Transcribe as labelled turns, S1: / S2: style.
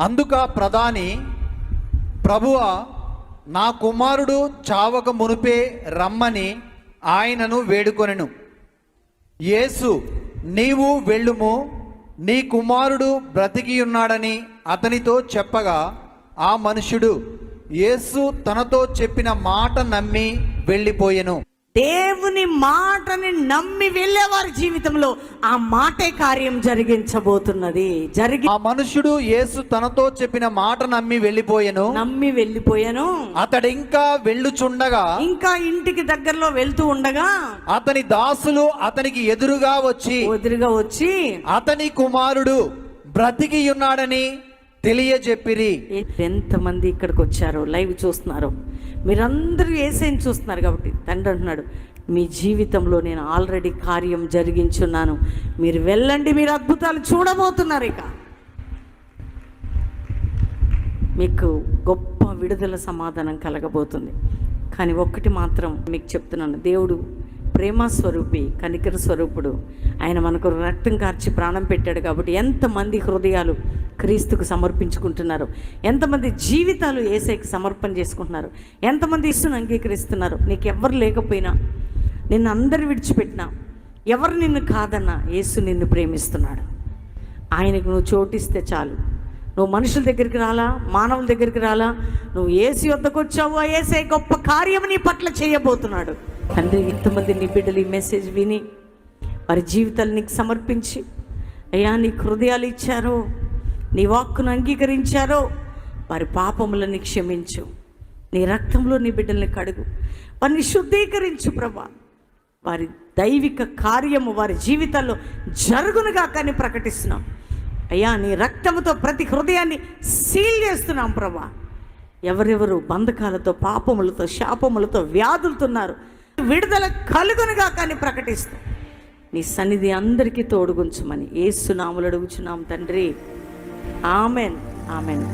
S1: అందుక ప్రధాని ప్రభువ నా కుమారుడు చావక మునుపే రమ్మని ఆయనను వేడుకొనెను. యేసు నీవు వెళ్ళుము నీ కుమారుడు బ్రతికి ఉన్నాడని అతనితో చెప్పగా ఆ మనుషుడు యేసు తనతో చెప్పిన మాట నమ్మి వెళ్ళిపోయెను.
S2: దేవుని మాటని నమ్మి వెళ్ళే వారి జీవితంలో ఆ మాటే కార్యం జరిగించబోతున్నది. జరిగి
S1: ఆ మనుషుడు యేసు తనతో చెప్పిన మాట నమ్మి వెళ్ళిపోయెను.
S2: నమ్మి వెళ్ళిపోయాను.
S1: అతడింకా వెళ్ళుచుండగా
S2: ఇంకా ఇంటికి దగ్గరలో వెళ్తూ ఉండగా
S1: అతని దాసులు అతనికి ఎదురుగా వచ్చి
S2: ఎదురుగా వచ్చి
S1: అతని కుమారుడు బ్రతికి ఉన్నాడని తెలియజెప్పిరి.
S2: ఎంతమంది ఇక్కడికి వచ్చారో లైవ్ చూస్తున్నారో. మీరందరూ ఏసైని చూస్తున్నారు కాబట్టి తండ్రి అంటున్నాడు మీ జీవితంలో నేను ఆల్రెడీ కార్యం జరిగించున్నాను. మీరు వెళ్ళండి మీరు అద్భుతాలు చూడబోతున్నారు ఇక. మీకు గొప్ప విడుదల సమాధానం కలగబోతుంది. కానీ ఒక్కటి మాత్రం మీకు చెప్తున్నాను దేవుడు ప్రేమ స్వరూపి కనికర స్వరూపుడు. ఆయన మనకు రక్తం కార్చి ప్రాణం పెట్టాడు కాబట్టి ఎంతమంది హృదయాలు క్రీస్తుకు సమర్పించుకుంటున్నారు? ఎంతమంది జీవితాలు ఏసైకి సమర్పణ చేసుకుంటున్నారు? ఎంతమంది ఇష్టం అంగీకరిస్తున్నారు? నీకు ఎవ్వరు లేకపోయినా నిన్ను అందరు విడిచిపెట్టినా ఎవరు నిన్ను కాదన్నా యేసు నిన్ను ప్రేమిస్తున్నాడు. ఆయనకు నువ్వు చోటిస్తే చాలు. నువ్వు మనుషుల దగ్గరికి రాలా మానవుల దగ్గరికి రాలా? నువ్వు ఏసీ వద్దకు వచ్చావు ఆ ఏసే గొప్ప కార్యం నీ పట్ల చేయబోతున్నాడు. తండ్రి ఇంతమంది నీ బిడ్డలు ఈ మెసేజ్ విని వారి జీవితాలు నీకు సమర్పించి అయ్యా నీ హృదయాలు ఇచ్చారో నీ వాక్కును అంగీకరించారో వారి పాపములని క్షమించు. నీ రక్తంలో నీ బిడ్డల్ని కడుగు. వారిని శుద్ధీకరించు ప్రభా. వారి దైవిక కార్యము వారి జీవితాల్లో జరుగునుగా కానీ ప్రకటిస్తున్నాం. అయ్యా నీ రక్తముతో ప్రతి హృదయాన్ని సీల్ చేస్తున్నాం ప్రభా. ఎవరెవరు బంధకాలతో పాపములతో శాపములతో వ్యాధులుతున్నారు విడుదల కలుగునుగా కానీ ప్రకటిస్తాం. నీ సన్నిధి అందరికీ తోడుగుంచమని ఏసునాములు అడుగుచున్నాం తండ్రి. ఆమెన్. ఆమెన్.